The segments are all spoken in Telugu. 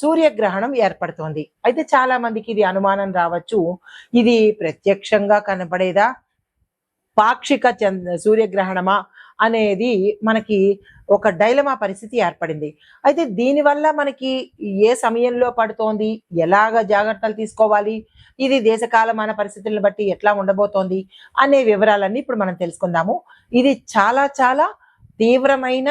సూర్యగ్రహణం ఏర్పడుతోంది. అయితే చాలా మందికి ఇది అనుమానం రావచ్చు. ఇది ప్రత్యక్షంగా కనబడేదా? పాక్షిక సూర్యగ్రహణమా? అనేది మనకి ఒక డైలమా పరిస్థితి ఏర్పడింది. అయితే దీనివల్ల మనకి ఏ సమయంలో పడుతోంది? ఎలాగ జాగ్రత్తలు తీసుకోవాలి? ఇది దేశకాలమాన పరిస్థితులను బట్టి ఎట్లా ఉండబోతోంది? అనే వివరాలన్నీ ఇప్పుడు మనం తెలుసుకుందాము. ఇది చాలా చాలా తీవ్రమైన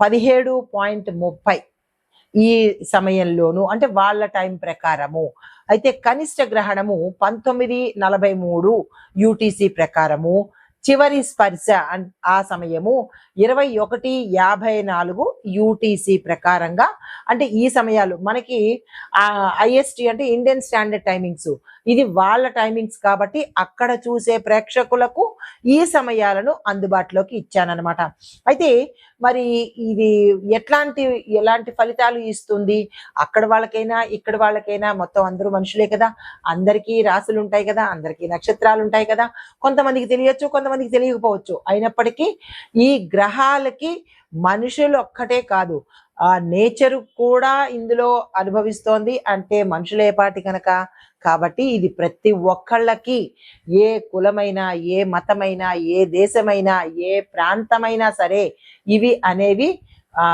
పదిహేడు పాయింట్ ముప్పై ఈ సమయంలోను అంటే వాళ్ళ టైం ప్రకారము. అయితే కనిష్ట గ్రహణము పంతొమ్మిది నలభై మూడు యూటీసీ ప్రకారము. చివరి స్పర్శ ఆ సమయము ఇరవై ఒకటి యాభై నాలుగు యూటీసీ ప్రకారంగా అంటే ఈ సమయాలు మనకి ఐఎస్టి అంటే ఇండియన్ స్టాండర్డ్ టైమింగ్స్ ఇది వాళ్ళ టైమింగ్స్ కాబట్టి అక్కడ చూసే ప్రేక్షకులకు ఈ సమయాలను అందుబాటులోకి ఇచ్చానమాట అయితే మరి ఇది ఎట్లాంటి ఎలాంటి ఫలితాలు ఇస్తుంది? అక్కడ వాళ్ళకైనా ఇక్కడ వాళ్ళకైనా మొత్తం అందరూ మనుషులే కదా. అందరికీ రాసులు ఉంటాయి కదా. అందరికీ నక్షత్రాలు ఉంటాయి కదా. కొంతమందికి తెలియచ్చు కొంతమందికి తెలియకపోవచ్చు. అయినప్పటికీ ఈ గ్రహాలకి మనుషులు ఒక్కటే కాదు. ఆ నేచర్ కూడా ఇందులో అనుభవిస్తోంది. అంటే మనుషులేపాటి కనుక కాబట్టి ఇది ప్రతి ఒక్కళ్ళకి ఏ కులమైనా ఏ మతమైనా ఏ దేశమైనా ఏ ప్రాంతమైనా సరే ఇవి అనేవి ఆ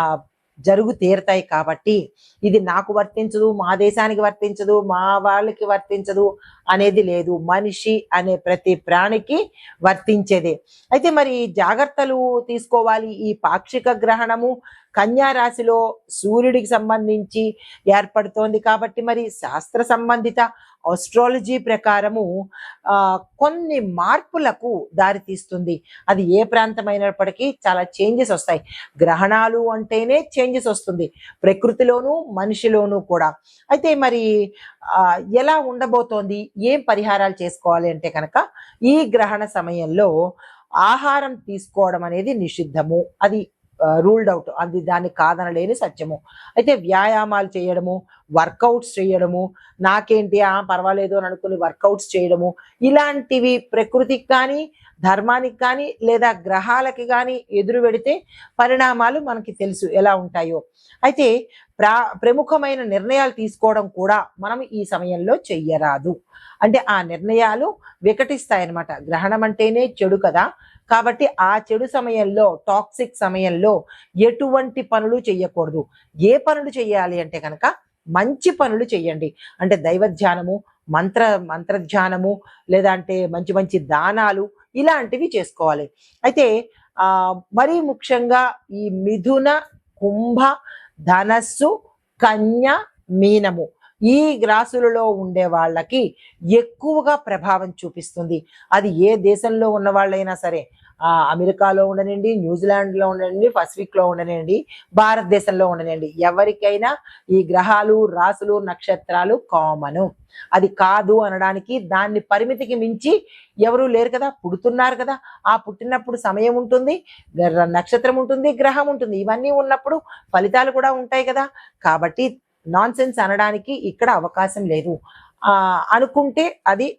జరుగు తీరుతాయి కాబట్టి ఇది నాకు వర్తించదు మా దేశానికి వర్తించదు మా వాళ్ళకి వర్తించదు అనేది లేదు. మనిషి అనే ప్రతి ప్రాణికి వర్తించేదే. అయితే మరి జాగ్రత్తలు తీసుకోవాలి ఈ పాక్షిక గ్రహణము రాశిలో సూర్యుడికి సంబంధించి ఏర్పడుతోంది కాబట్టి మరి శాస్త్ర సంబంధిత ఆస్ట్రాలజీ ప్రకారము కొన్ని మార్పులకు దారితీస్తుంది. అది ఏ ప్రాంతమైనప్పటికీ చాలా చేంజెస్ వస్తాయి. గ్రహణాలు అంటేనే చేంజెస్ వస్తుంది. ప్రకృతిలోనూ మనిషిలోనూ కూడా. అయితే మరి ఎలా ఉండబోతోంది? ఏం పరిహారాలు చేసుకోవాలి అంటే కనుక ఈ గ్రహణ సమయంలో ఆహారం తీసుకోవడం అనేది నిషిద్ధము. అది రూల్డ్ అవుట్ అది దాన్ని కాదనలేని సత్యము. అయితే వ్యాయామాలు చేయడము వర్కౌట్స్ చేయడము నాకేంటి ఆ పర్వాలేదు అని అనుకుని వర్కౌట్స్ చేయడము ఇలాంటివి ప్రకృతికి కానీ ధర్మానికి కానీ లేదా గ్రహాలకి కానీ ఎదురు పెడితే పరిణామాలు మనకి తెలుసు ఎలా ఉంటాయో. అయితే ప్రా ప్రముఖమైన నిర్ణయాలు తీసుకోవడం కూడా మనం ఈ సమయంలో చెయ్యరాదు. అంటే ఆ నిర్ణయాలు వికటిస్తాయన్నమాట. గ్రహణం అంటేనే చెడు కదా. కాబట్టి ఆ చెడు సమయంలో టాక్సిక్ సమయంలో ఎటువంటి పనులు చెయ్యకూడదు. ఏ పనులు చెయ్యాలి అంటే కనుక మంచి పనులు చేయండి అంటే దైవ ధ్యానము మంత్ర మంత్రధ్యానము లేదా అంటే మంచి మంచి దానాలు ఇలాంటివి చేసుకోవాలి. అయితే ఆ మరీ ముఖ్యంగా ఈ మిథున కుంభ ధనస్సు కన్య మీనము ఈ రాసులలో ఉండే వాళ్ళకి ఎక్కువగా ప్రభావం చూపిస్తుంది. అది ఏ దేశంలో ఉన్న వాళ్ళైనా సరే. అమెరికాలో ఉండనండి న్యూజిలాండ్లో ఉండనండి పసిఫిక్లో ఉండనండి భారతదేశంలో ఉండనండి ఎవరికైనా ఈ గ్రహాలు రాసులు నక్షత్రాలు కామను. అది కాదు అనడానికి దాన్ని పరిమితికి మించి ఎవరు లేరు కదా పుడుతున్నారు కదా. ఆ పుట్టినప్పుడు సమయం ఉంటుంది గ్ర- నక్షత్రం ఉంటుంది గ్రహం ఉంటుంది. ఇవన్నీ ఉన్నప్పుడు ఫలితాలు కూడా ఉంటాయి కదా. కాబట్టి నాన్ సెన్స్ అనడానికి ఇక్కడ అవకాశం లేదు. ఆ, అనుకుంటే అది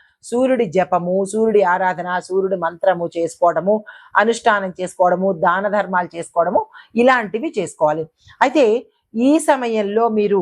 సూర్యుడి జపము సూర్యుడి ఆరాధన సూర్యుడి మంత్రము చేసుకోవడము అనుష్ఠానం చేసుకోవడము దాన ధర్మాలు చేసుకోవడము ఇలాంటివి చేసుకోవాలి. అయితే ఈ సమయంలో మీరు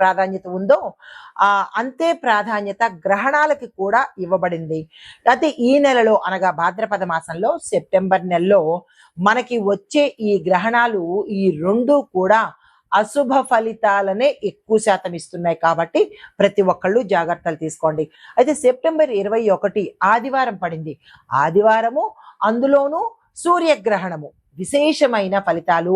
ప్రాధాన్యత ఉందో ఆ అంతే ప్రాధాన్యత గ్రహణాలకి కూడా ఇవ్వబడింది. అయితే ఈ నెలలో అనగా భాద్రపద మాసంలో సెప్టెంబర్ నెలలో మనకి వచ్చే ఈ గ్రహణాలు ఈ రెండు కూడా అశుభ ఫలితాలనే ఎక్కువ శాతం ఇస్తున్నాయి కాబట్టి ప్రతి ఒక్కళ్ళు జాగ్రత్తలు తీసుకోండి. అయితే సెప్టెంబర్ ఇరవై ఒకటి ఆదివారం పడింది. ఆదివారము అందులోనూ సూర్యగ్రహణము విశేషమైన ఫలితాలు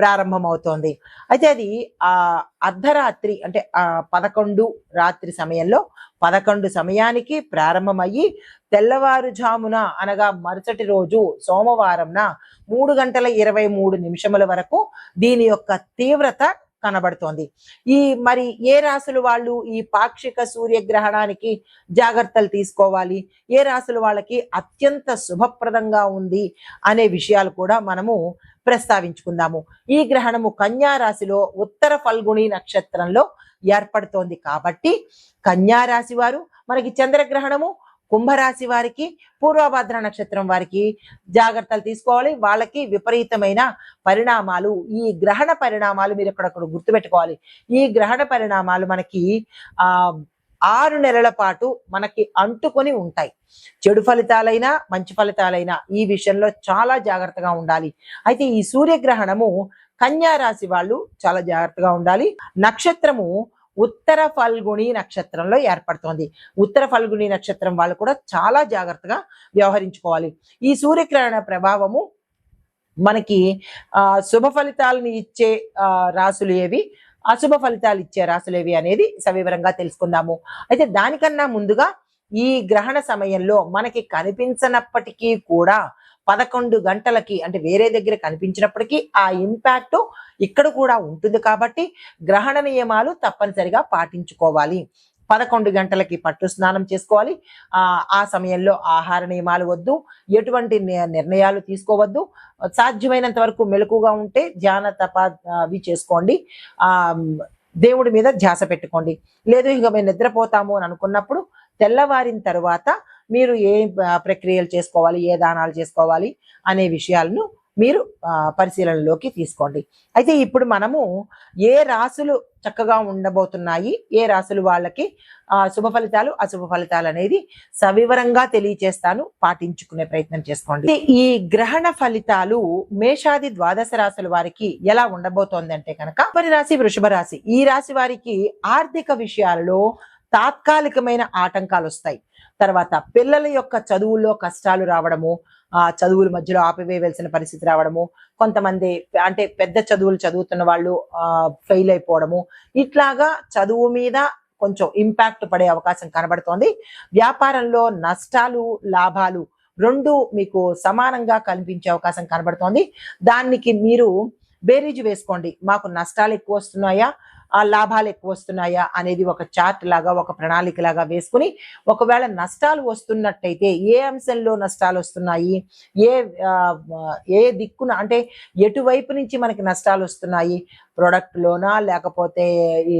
ప్రారంభమవుతోంది. అయితే అది ఆ అర్ధరాత్రి అంటే ఆ పదకొండు రాత్రి సమయంలో పదకొండు సమయానికి ప్రారంభమయ్యి తెల్లవారుజామున అనగా మరుసటి రోజు సోమవారంన మూడు గంటల ఇరవై మూడు నిమిషముల వరకు దీని యొక్క తీవ్రత కనబడుతోంది. ఈ మరి ఏ రాసుల వాళ్ళు ఈ పాక్షిక సూర్యగ్రహణానికి జాగ్రత్తలు తీసుకోవాలి? ఏ రాసుల వాళ్ళకి అత్యంత శుభప్రదంగా ఉంది అనే విషయాలు కూడా మనము ప్రస్తావించుకుందాము. ఈ గ్రహణము కన్యా రాశిలో ఉత్తర ఫల్గుణి నక్షత్రంలో ఏర్పడుతోంది కాబట్టి కన్యా రాశి వారు మనకి చంద్రగ్రహణము కుంభరాశి వారికి పూర్వభద్ర నక్షత్రం వారికి జాగ్రత్తలు తీసుకోవాలి. వాళ్ళకి విపరీతమైన పరిణామాలు ఈ గ్రహణ పరిణామాలు మీరు ఇక్కడ గుర్తుపెట్టుకోవాలి. ఈ గ్రహణ పరిణామాలు మనకి ఆ ఆరు నెలల పాటు మనకి అంటుకొని ఉంటాయి. చెడు ఫలితాలైనా మంచి ఫలితాలైనా ఈ విషయంలో చాలా జాగ్రత్తగా ఉండాలి. అయితే ఈ సూర్యగ్రహణము కన్యా రాశి వాళ్ళు చాలా జాగ్రత్తగా ఉండాలి. నక్షత్రము ఉత్తర ఫల్గుణి నక్షత్రంలో ఏర్పడుతోంది. ఉత్తర ఫల్గుణి నక్షత్రం వాళ్ళు కూడా చాలా జాగ్రత్తగా వ్యవహరించుకోవాలి. ఈ సూర్యగ్రహణ ప్రభావము మనకి ఆ శుభ ఫలితాలను ఇచ్చే ఆ, రాసులు ఏవి? అశుభ ఫలితాలు ఇచ్చే రాసులు అనేది సవివరంగా తెలుసుకుందాము. అయితే దానికన్నా ముందుగా ఈ గ్రహణ సమయంలో మనకి కనిపించనప్పటికీ కూడా పదకొండు గంటలకి అంటే వేరే దగ్గర కనిపించినప్పటికీ ఆ ఇంపాక్ట్ ఇక్కడ కూడా ఉంటుంది కాబట్టి గ్రహణ నియమాలు తప్పనిసరిగా పాటించుకోవాలి. పదకొండు గంటలకి పట్టు స్నానం చేసుకోవాలి. ఆ సమయంలో ఆహార నియమాలు వద్దు. ఎటువంటి నిర్ణయాలు తీసుకోవద్దు. సాధ్యమైనంత వరకు మెలకుగా ఉంటే ధ్యాన తప అవి చేసుకోండి. ఆ దేవుడి మీద ధ్యాస పెట్టుకోండి. లేదు ఇక మేము నిద్రపోతాము అని అనుకున్నప్పుడు తెల్లవారిన తర్వాత మీరు ఏ ప్రక్రియలు చేసుకోవాలి ఏ దానాలు చేసుకోవాలి అనే విషయాలను మీరు పరిశీలనలోకి తీసుకోండి. అయితే ఇప్పుడు మనము ఏ రాసులు చక్కగా ఉండబోతున్నాయి. ఏ రాసులు వాళ్ళకి? ఆ, శుభ ఫలితాలు అశుభ ఫలితాలు అనేది సవివరంగా తెలియచేస్తాను. పాటించుకునే ప్రయత్నం చేసుకోండి. ఈ గ్రహణ ఫలితాలు మేషాది ద్వాదశ రాశుల వారికి ఎలా ఉండబోతోంది అంటే కనుక పరి రాశి వృషభ రాశి ఈ రాశి వారికి ఆర్థిక విషయాలలో తాత్కాలికమైన ఆటంకాలు వస్తాయి. తర్వాత పిల్లల యొక్క చదువుల్లో కష్టాలు రావడము ఆ చదువుల మధ్యలో ఆపివేయవలసిన పరిస్థితి రావడము కొంతమంది అంటే పెద్ద చదువులు చదువుతున్న వాళ్ళు ఆ ఫెయిల్ అయిపోవడము ఇట్లాగా చదువు మీద కొంచెం ఇంపాక్ట్ పడే అవకాశం కనబడుతోంది. వ్యాపారంలో నష్టాలు లాభాలు రెండు మీకు సమానంగా కనిపించే అవకాశం కనబడుతోంది. దానికి మీరు బేరీజు వేసుకోండి. మాకు నష్టాలు ఎక్కువ వస్తున్నాయా? ఆ లాభాలు ఎక్కువ వస్తున్నాయా అనేది ఒక చార్ట్ లాగా ఒక ప్రణాళిక లాగా వేసుకుని ఒకవేళ నష్టాలు వస్తున్నట్టయితే ఏ అంశంలో నష్టాలు వస్తున్నాయి? ఏ ఏ దిక్కున అంటే ఎటువైపు నుంచి మనకి నష్టాలు వస్తున్నాయి? ప్రొడక్ట్లోనా లేకపోతే ఈ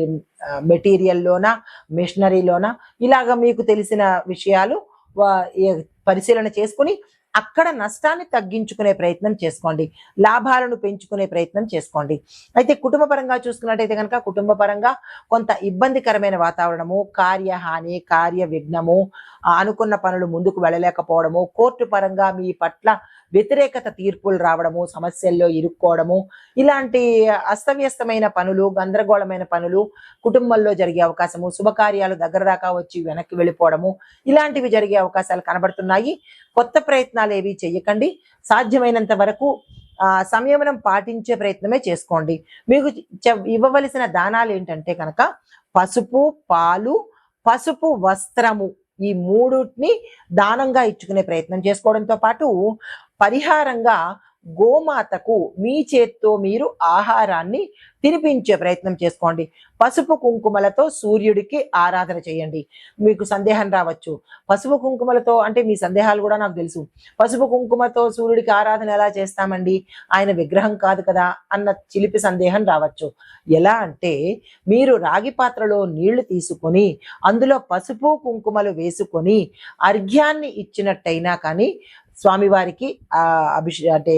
మెటీరియల్లోనా మిషనరీలోనా ఇలాగ మీకు తెలిసిన విషయాలు పరిశీలన చేసుకుని అక్కడ నష్టాన్ని తగ్గించుకునే ప్రయత్నం చేసుకోండి. లాభాలను పెంచుకునే ప్రయత్నం చేసుకోండి. అయితే కుటుంబ పరంగా చూసుకున్నట్టయితే కనుక కుటుంబ పరంగా కొంత ఇబ్బందికరమైన వాతావరణము కార్యహాని కార్య విఘ్నము అనుకున్న పనులు ముందుకు వెళ్ళలేకపోవడము కోర్టు పరంగా మీ పట్ల వ్యతిరేకత తీర్పులు రావడము సమస్యల్లో ఇరుక్కోవడము ఇలాంటి అస్తవ్యస్తమైన పనులు గందరగోళమైన పనులు కుటుంబంలో జరిగే అవకాశము శుభకార్యాలు దగ్గర దాకా వచ్చి వెనక్కి వెళ్ళిపోవడము ఇలాంటివి జరిగే అవకాశాలు కనబడుతున్నాయి. కొత్త ప్రయత్నం ప్రయత్నాలు ఏవి చేయకండి సాధ్యమైనంత వరకు ఆ, సంయమనం పాటించే ప్రయత్నమే చేసుకోండి. మీకు ఇవ్వవలసిన దానాలు ఏంటంటే కనుక పసుపు పాలు పసుపు వస్త్రము ఈ మూడుని దానంగా ఇచ్చుకునే ప్రయత్నం చేసుకోవడంతో పాటు పరిహారంగా గోమాతకు మీ చేత్తో మీరు ఆహారాన్ని తినిపించే ప్రయత్నం చేసుకోండి. పసుపు కుంకుమలతో సూర్యుడికి ఆరాధన చేయండి. మీకు సందేహం రావచ్చు. పసుపు కుంకుమలతో అంటే మీ సందేహాలు కూడా నాకు తెలుసు. పసుపు కుంకుమతో సూర్యుడికి ఆరాధన ఎలా చేస్తామండి? ఆయన విగ్రహం కాదు కదా అన్న చిలిపి సందేహం రావచ్చు. ఎలా అంటే మీరు రాగి పాత్రలో నీళ్ళు తీసుకొని అందులో పసుపు కుంకుమలు వేసుకొని అర్ఘ్యాన్ని ఇచ్చినట్టయినా కానీ స్వామివారికి ఆ అంటే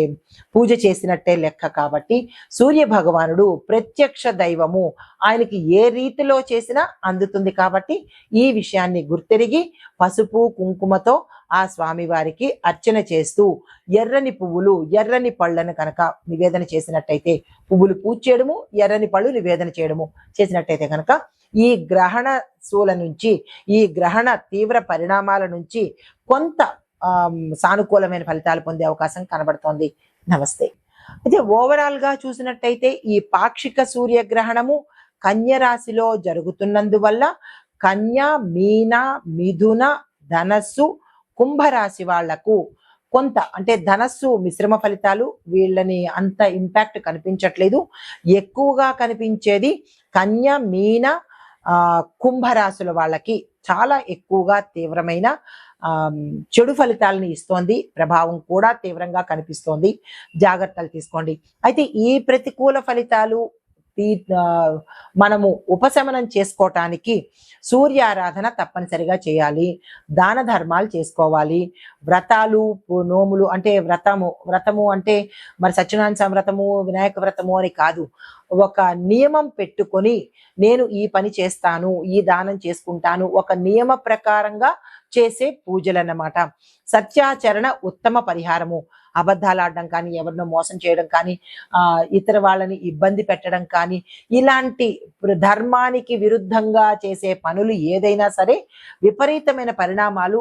పూజ చేసినట్టే లెక్క కాబట్టి సూర్య భగవానుడు ప్రత్యక్ష దైవము. ఆయనకి ఏ రీతిలో చేసినా అందుతుంది కాబట్టి ఈ విషయాన్ని గుర్తెరిగి పసుపు కుంకుమతో ఆ స్వామివారికి అర్చన చేస్తూ ఎర్రని పువ్వులు ఎర్రని పళ్ళను కనుక నివేదన చేసినట్టయితే పువ్వులు పూజ చేయడము ఎర్రని పళ్ళు నివేదన చేయడము చేసినట్టయితే కనుక ఈ గ్రహణ శూల నుంచి ఈ గ్రహణ తీవ్ర పరిణామాల నుంచి కొంత సానుకూలమైన ఫలితాలు పొందే అవకాశం కనబడుతోంది. నమస్తే. అయితే ఓవరాల్గా చూసినట్టయితే ఈ పాక్షిక సూర్యగ్రహణము కన్యరాశిలో జరుగుతున్నందువల్ల కన్య మీన మిథున ధనస్సు కుంభరాశి వాళ్ళకు కొంత అంటే ధనస్సు మిశ్రమ ఫలితాలు వీళ్ళని అంత ఇంపాక్ట్ కనిపించట్లేదు. ఎక్కువగా కనిపించేది కన్య మీన కుంభరాశుల వాళ్ళకి చాలా ఎక్కువగా తీవ్రమైన ఆ చెడు ఫలితాలను ఇస్తోంది. ప్రభావం కూడా తీవ్రంగా కనిపిస్తోంది. జాగ్రత్తలు తీసుకోండి. అయితే ఈ ప్రతికూల ఫలితాలు తీ- మనము ఉపశమనం చేసుకోవటానికి సూర్యారాధన తప్పనిసరిగా చేయాలి. దాన ధర్మాలు చేసుకోవాలి. వ్రతాలు నోములు అంటే వ్రతము వ్రతము అంటే మరి సత్యనారాయణ వ్రతము వినాయక వ్రతము అని కాదు. ఒక నియమం పెట్టుకొని నేను ఈ పని చేస్తాను ఈ దానం చేసుకుంటాను ఒక నియమ ప్రకారంగా చేసే పూజలు అన్నమాట సత్యాచరణ ఉత్తమ పరిహారము. అబద్ధాలు ఆడడం కానీ ఎవరినో మోసం చేయడం కానీ ఆ ఇతర వాళ్ళని ఇబ్బంది పెట్టడం కానీ ఇలాంటి ధర్మానికి విరుద్ధంగా చేసే పనులు ఏదైనా సరే విపరీతమైన పరిణామాలు